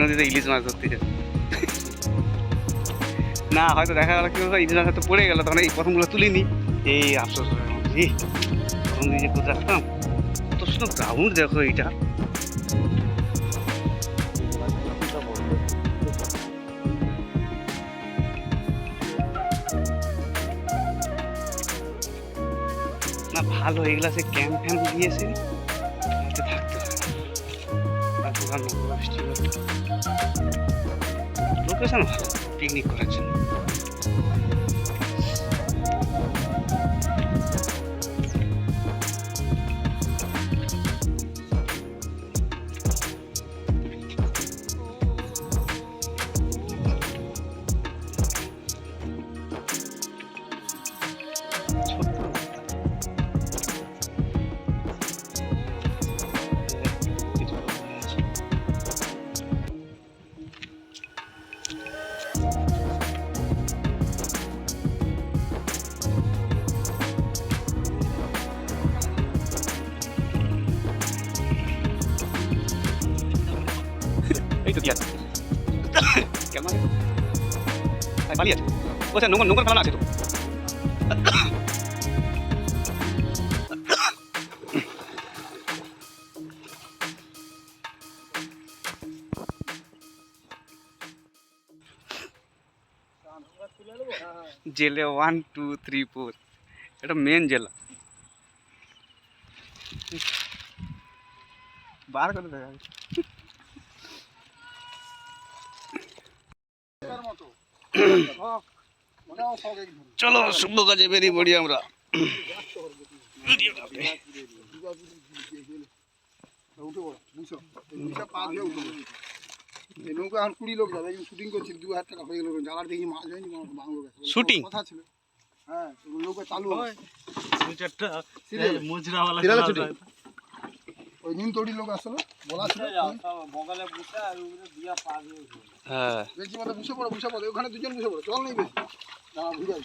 নদীতে ইলিশ মাছ ধরতে যাবে। না হয়তো দেখা গেল কি ইলিশ মাছ হয়তো পড়ে গেল তখন এই প্রথমগুলো তুলিনি। এই আফসোস। ই, প্রথম দিকে কোথায় গ্রাউন্ড দেখো এইটা। না ভালো এগুলা সে ক্যাম্প ফ্যাম্প দিয়েছে। ভালো পিকনিক করার জন্য পালিয়ে আছে ও স্যার, নোংর নোংর ফেলানো আছে তো। জেলে ওয়ান টু থ্রি ফোর এটা মেন জেলা। বার করে দেখা চলো শুভ কাজে বেরিয়ে পড়ি আমরা শুটিং কথা ছিল হ্যাঁ নৌকা চালু? হয়। ওই লোক আসলো বলা ছিল হ্যাঁ। বেশি মতো বসে ওখানে দুজন বসে পড়ো জল নেই দাঁড়া বুঝাই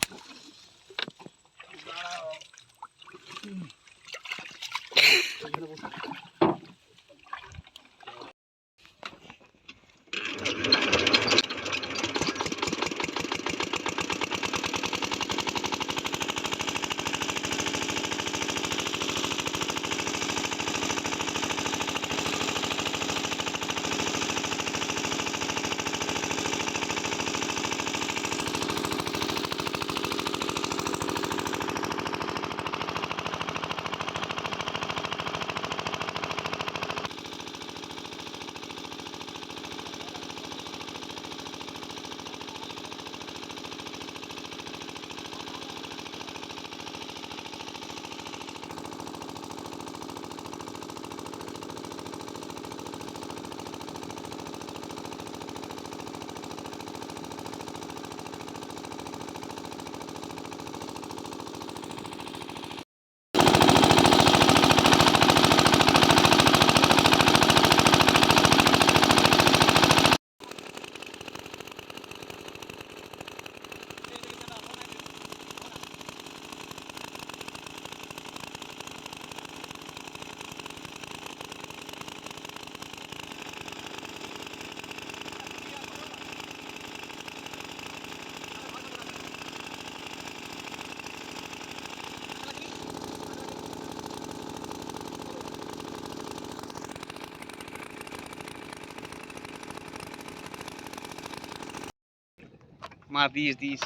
মা দিস দিস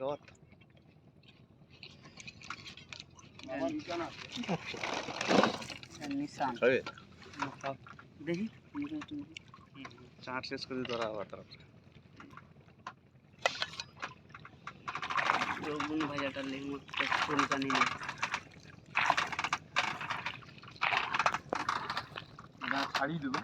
রথ দেখি চাট শেষ করে ধরা আবার তরফ বেগুন ভাজাটা লেবু ফুলকানি ছাড়িয়ে দেবো।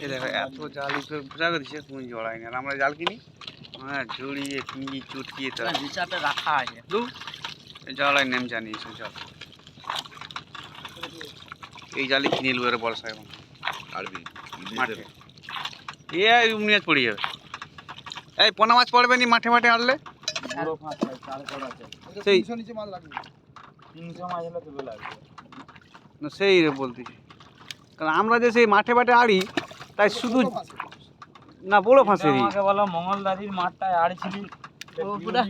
এই দেখো এত জাল বোঝা দিচ্ছে তুমি জড়াই না। আর আমরা জাল কিনি? হ্যাঁ জড়িয়ে টিঙি চুটকিয়ে তো হিসাবে রাখা আছে। জলাই নেম জানি এসব জল। এই জালি কিনে নেব এর বর্ষা এখন। মাঠে। এ উমনিয়াজ পড়ে যাবে। এই পোনা মাছ পড়বে নি মাঠে মাঠে আনলে? সেই- মাছ মাছ না সেই রে বলতেছি। কারণ আমরা যে সেই মাঠে বাটে আড়ি তাই শুধু না বড় ফাঁসেরই আমাকে বলো মঙ্গলদারির মাঠটায় আড়ছিলি? ও পুরা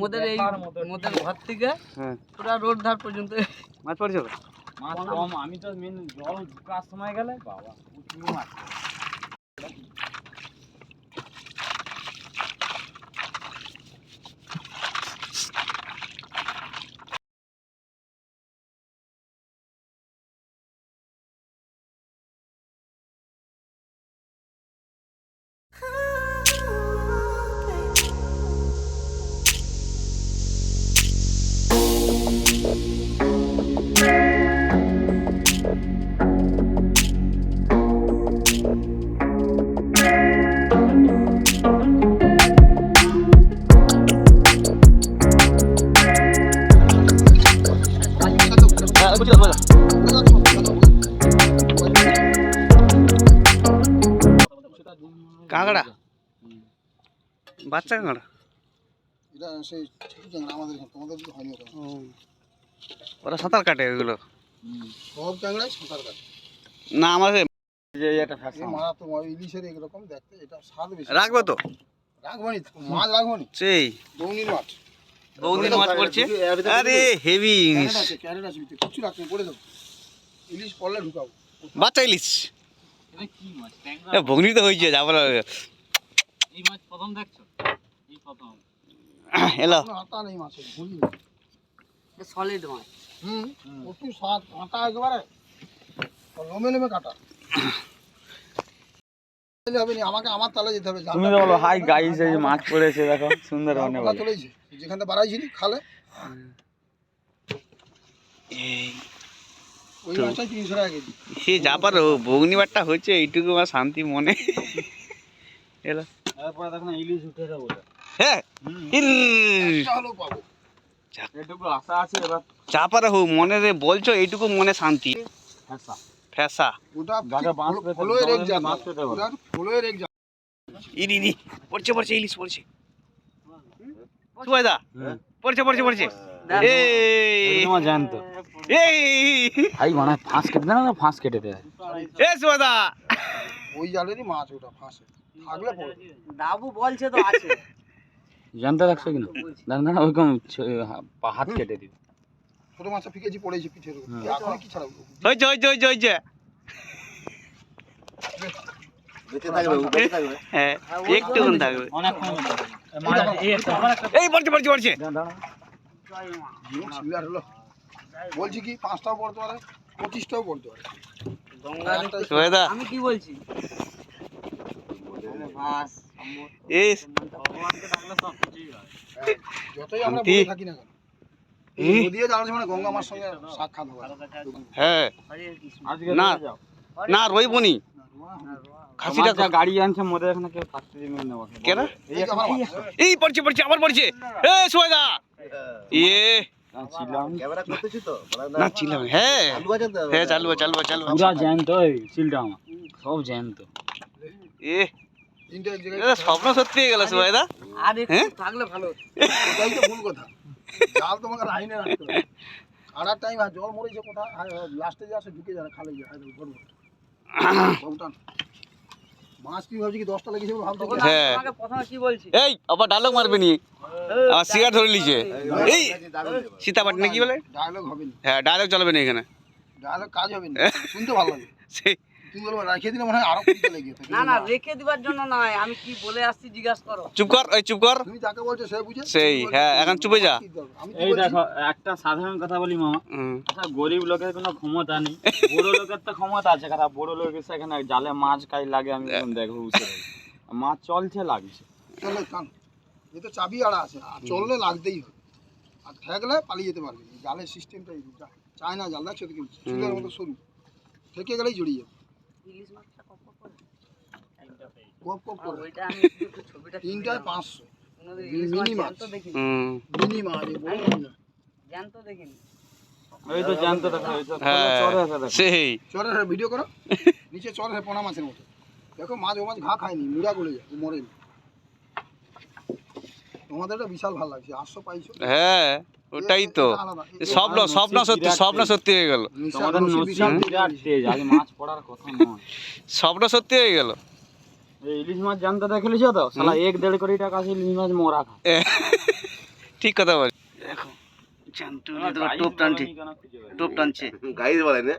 মোদের এই মোদের ঘর থেকে হ্যাঁ। পুরা রোড ধার পর্যন্ত। মাছ পড়েছিল মাছ কম আমি তো মেন জল ঢুকার সময় গেলে বাবা প্রচুর মাছ। বাচ্চা কাঁকড়া এটা সেই ছোট ট্যাংরা আমাদের তোমাদের হয়নি ওটা ওরা সাঁতার কাটে ওইগুলো সব ট্যাংরাই সাঁতার কাটে। না আমাদের যে এটা এই মারাত্মক মাছ, ইলিশের এরকম দেখতে এটা স্বাদ বেশি। রাখবে তো? রাখব নি মাছ রাখব নি সেই। দৌনির মাছ। বৌদিন মাছ পড়ছে? আরে হেভি ইলিশ। ক্যারেট আছে ভিতরে কিছু রাখতে পড়ে দেবো ইলিশ পড়লে ঢুকাবো বাচ্চা ইলিশ? এটা কি মাছ? ট্যাংরা এ, ভগ্নি তো হয়েছে যাব এই মাছ প্রথম দেখছ? এলো। আটা নেই মাছের ভুলি সলিড মাছ। হুম প্রচুর স্বাদ কাঁটা একেবারে। লোমে লোমে কাটা। আমাকে আমার তালে যেতে হবে তুমি বলো হাই গাইস এই মাছ পড়েছে দেখো সুন্দরবনে বলো। চলেছে যেখানে বাড়াইছিলি খালে। ওই তো- মাছটাই তিনশো টাকা কেজি। সে যা পারো হচ্ছে এইটুকু আমার শান্তি মনে। এলো তারপরে দেখো না ইলিশ উঠে যাব হ্যাঁ? ইর, একটা হলেও পাবো। এটুকু আশা আছে এবার। যা পারো হোক মনে রে বলছো এইটুকু মনে শান্তি। ফেসা। ইরি পড়ছে পড়ছে ইলিশ পড়ছে। সুবাইদা। পড়ছে পড়ছে পড়ছে। এই। জানতো এই। মানে ফাঁস কেটে দেয় না ফাঁস কেটে দেয়? এ সুবাইদা। ওই জালেরই মাছ ওটা ফাঁসে। থাকলে দাবু বলছে তো আছে। জানতে দেখছ কিনা? দাঁড়া দাঁড়া ওইরকম হাত কেটে দিবে ছোট মাছটা ফিকেছি পড়েছে পিঠের উপর এখন কি হ্যাঁ থাকবে। এই পড়ছে পড়ছে পড়ছে। বলছি কি পাঁচটাও পড়তে পারে? পঁচিশটাও পড়তে পারে। আমি কি বলছি? মাছ এই যতই আমরা শান্তি। বলে থাকি না কেন ই, নদীয়ে দাঁড়াচ্ছে মানে গঙ্গা মার সঙ্গে সাক্ষাৎ হবে। হ্যাঁ। না। না রইবনি খাসিটা গাড়ি আনছে মোদের এখানে কেউ থাকতে দিবে না কেন? এই যে আমার মাছ। এই পড়ছে পড়ছে আবার পড়ছে। এ সুবাইদা ইয়ে না ছিলাম। হ্যাঁ। হ্যাঁ চালু চালু চালু। পুরা জ্যান্ত সিলটা আমার সব জ্যান্ত। এ স্বপ্ন সত্যি হয়ে গেল সুবাইদা আর হ্যাঁ? থাকলে ভালো তো ভুল কথা। জাল তোমাকে লাইনে রাখতে হবে। আড়ার টাইম আর জল মরেছে কোথা লাস্টে যে আসে ঢুকে যাবে খালে বাবুটান মাছ কি ভাবছি কি দশটা লেগেছে ভাবতে না। হ্যাঁ। প্রথমে কি বলছি? এই আবার ডায়লগ মারবে নি। আমার সিগারেট ধরে লিছে এই সীতাপাট নাকি বলে? ডায়লগ হবে না হ্যাঁ ডায়লগ চলবে না এখানে। ডায়লগ কাজ হবে না। শুনতে ভালো লাগে। সেই তুমি বলব রেখে দিলে মনে হয় আরও কুড়িটা লেগে না না রেখে দিবার জন্য নয় আমি কি বলে আসছি জিজ্ঞাসা করো। চুপ কর ওই চুপ কর। তুমি যাকে বলছো সে বুঝে সেই, হ্যাঁ, এখন চুপে যা। এই দেখো একটা সাধারণ কথা বলি মামা। আচ্ছা গরিব লোকের কোনো ক্ষমতা নেই। বড় লোকের তো ক্ষমতা আছে খারাপ বড় লোকের সেখানে জালে মাছ কাই লাগে আমি দেখো মাছ চলছে লাগছে। চলে কান এ তো চাবি আড়া আছে আর চললে লাগতেই হবে। আর ঠেকলে পালিয়ে যেতে পারবে। জালের সিস্টেমটা চায় না জাল দেখছ তো কি চুলের মতো সরু। ঠেকে গেলেই জড়িয়ে যাবে। ইলিশ মাছটা কত করে। কপ কপ করে। ওইটা আমি একটু একটু ছবিটা তিনটায় পাঁচশো। কোনোদিন ইলিশ মাছ মিনি মাছ। জ্যান্ত মিনি মাছ এই বড় মাছ না। জ্যান্ত দেখিনি। ওই তো জানতো দেখো ওই তো হ্যাঁ চরে আছে দেখো সেই। চরের হ্যাঁ ভিডিও করো। নিচে হ্যাঁ পোনা মাছের মতো। দেখো মাছ ও মাছ ঘা খায়নি মুড়া গলে যায় মরেনি। তোমাদের বিশাল ভালো লাগছে আটশো পাইছো। হ্যাঁ। ওটাই তো। স্বপ্ন স্বপ্ন সত্যি স্বপ্ন সত্যি হয়ে গেল। স্বপ্ন সত্যি হয়ে গেল। ইলিশ মাছ জানতে দেখেলিস তো? শালা এক দেড় কোটি টাকা আছে ইলিশ মাছ মরা ঠিক কথা বল। দেখো টোপ টানছে। টোপ টানছে। গাইজ বলে না?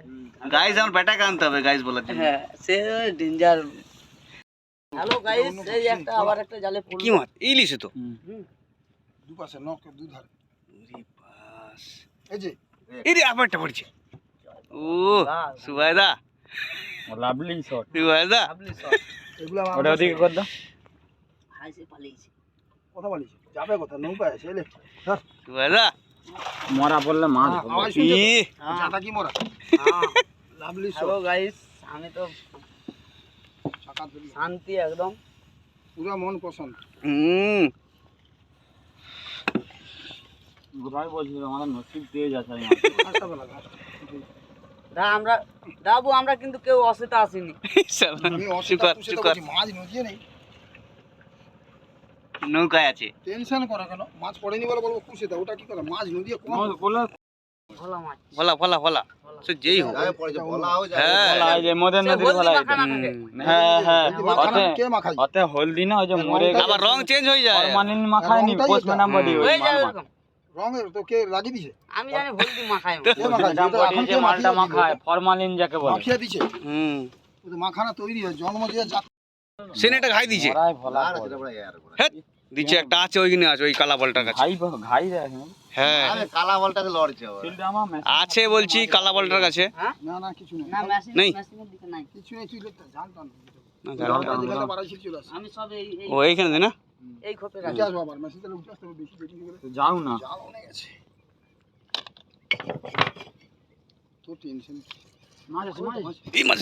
গাইজ আমার ব্যাটাকে আনতে হবে গাইজ বলার জন্য। হ্যাঁ সে ডেঞ্জার হ্যালো গাইস এই একটা আবার একটা জালে কি মাছ? ইলিশে তো। দুপাশে নখ দুধারে। এই যে রে পড়ছে। ও সুবাইদা লাভলি শট সুবাইদা ওটা ওদিকে কর দাও। পালিয়েছে। কথা বলিস? যাবে কথা নৌকা সুবাইদা মরা পড়লে মাছ হ্যাঁ? চাটা কি মরা? লাভলি হ্যালো গাইস আমি তো শান্তি একদম। পুরো মন পছন্দ হুম। কোথায় বলছিল আমাদের নসিব তেজ আছে এই মাছে। ঘাসটা বেলা ঘাস দা আমরা দাবু আমরা কিন্তু কেউ অসুবিধা আসিনি। শালা, আমি চুপ অসুবিধা কর, খুশিতে চুপ কর। বলছি মাছ নদীয়ে নেই। নৌকায় আছে। টেনশন করা কেন? মাছ পড়েনি বলে বলব খুশিতে ওটা কি করে? মাছ নদীয়ে কম বল- বলে। ভোলা মাছ। ফলা ফলা ফলা সে যেই হোক। হ্যাঁ বলা হয়। হলদি না। হ্যাঁ হ্যাঁ। হলদি না ওই যে মরে আবার রং চেঞ্জ হয়ে যায়। ফরমালিন মাখায়নি রংটাই পোস্ট। বডি হয়ে। এরকম রঙের তো কে লাগিয়ে দিছে? আমি জানি হলদি মাখাই কে মাখাই নাম এটা বডি এখন যে কে মালটা মাখায় ফরমালিন যাকে বলে। মাখিয়ে দিছে? হুম। ও তো মাখানা তৈরি হয় জন্ম দিয়ে ঘাই দিছে। হ্যাঁ দিচ্ছে একটা আছে ওইখানে আছে ওই কালা বলটার কাছে। ঘাই ব- ঘাই হ্যাঁ। আরে কালা বলটাকে লড়ছে আছে বলছি কালা বলটার কাছে। না না কিছু নেই। না মেশিন নেই। দিকে নাই। কিছু নেই তুই জানতাম না, আমি সব এই- ও এইখানে না? এই খোপে উঠে রাখি আসব আবার মেসেজ তাহলে উঠে আসতে হবে বেশি বেশি তো যাও না। জাল অনেক আছে। তো টেনশন মাছ আছে মাছ এই মাছ।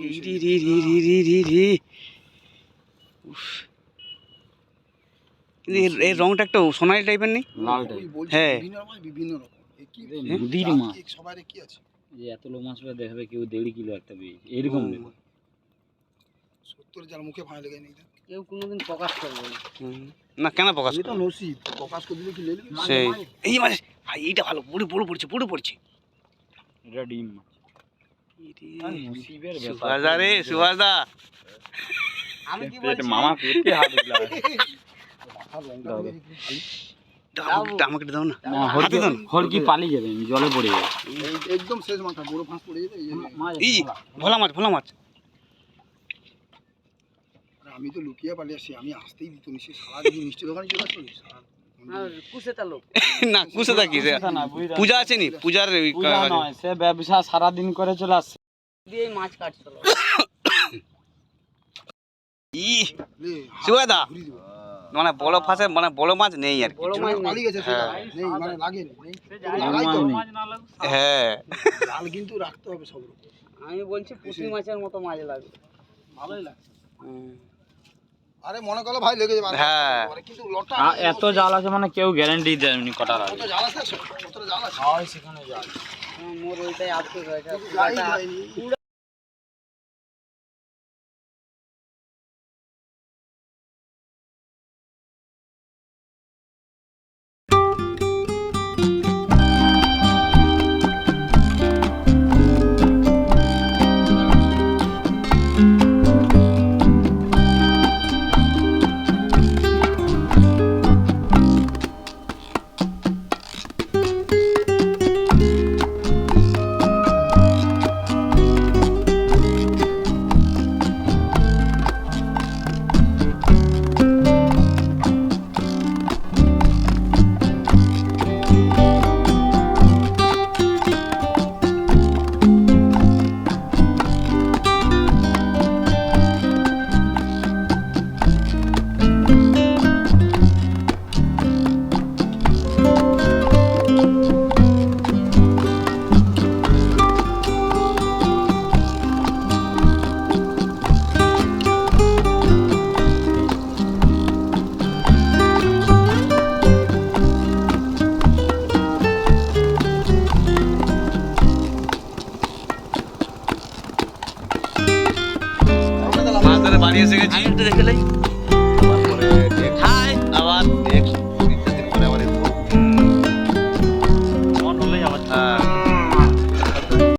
রি রি রি রি রি রি রি উফ। কিন্তু এর এর রংটা একটা সোনালি টাইপের নেই লাল টাইপ হ্যাঁ। বিভিন্ন বিভিন্ন রকম। এ কি মাছ সবার কি আছে? যে এত লোক মাছ পেলে দেখাবে কেউ দেড় কিলো একটা পেয়েছে এরকম সত্তর যার মুখে ফাঁই লেগে নেই কেউ কোনোদিন প্রকাশ করবে না। না কেন প্রকাশ এটা নসিব প্রকাশ করে দিলে কি লেলি? সেই। এই মাছ ভাই এইটা ভালো পুরো পুরো পড়ছে পুরো পড়ছে। এটা ডিম সুভাষদা আমি কি বলছি? মামা পেটে হাত দিলা দাও, আমাকে দাও না। না হাতে দাও না। পালিয়ে যাবে জলে পড়ে যাবে। একদম শেষ মাথা বড় ফাঁস পড়ে যেতে এই মাছ ভোলা মাছ ভোলা মাছ। আমি তো লুকিয়ে পালিয়ে আসছি আমি আসতেই দিত নি সে সারাদিন মিষ্টি দোকানে চলে কুসেতা লোক। না কুসে থাকি সে বুঝা না, বুঝা না। পূজা আছে নি? পূজার সে ব্যবসা সারাদিন করে চলে আসছে দিয়েই মাছ কাটছিল ই। মানে বড় ফাঁসে মানে বড় মাছ নেই আর বড় মাছ নেই। পালিয়ে গেছে হ্যাঁ। নেই মানে লাগে হ্যাঁ। জাল কিন্তু রাখতে হবে সব আমি বলছি পুঁটি মাছের মতো মাছ লাগবে ভালোই লাগে হুম। আরে মনে করল ভাই লেগে যাবে হ্যাঁ। এত জাল আছে মানে কেউ গ্যারান্টি দেয়নি কটার আগে। জাল আছে? কত জাল আছে? সেখানে জাল। মোর ওইটাই আফসোস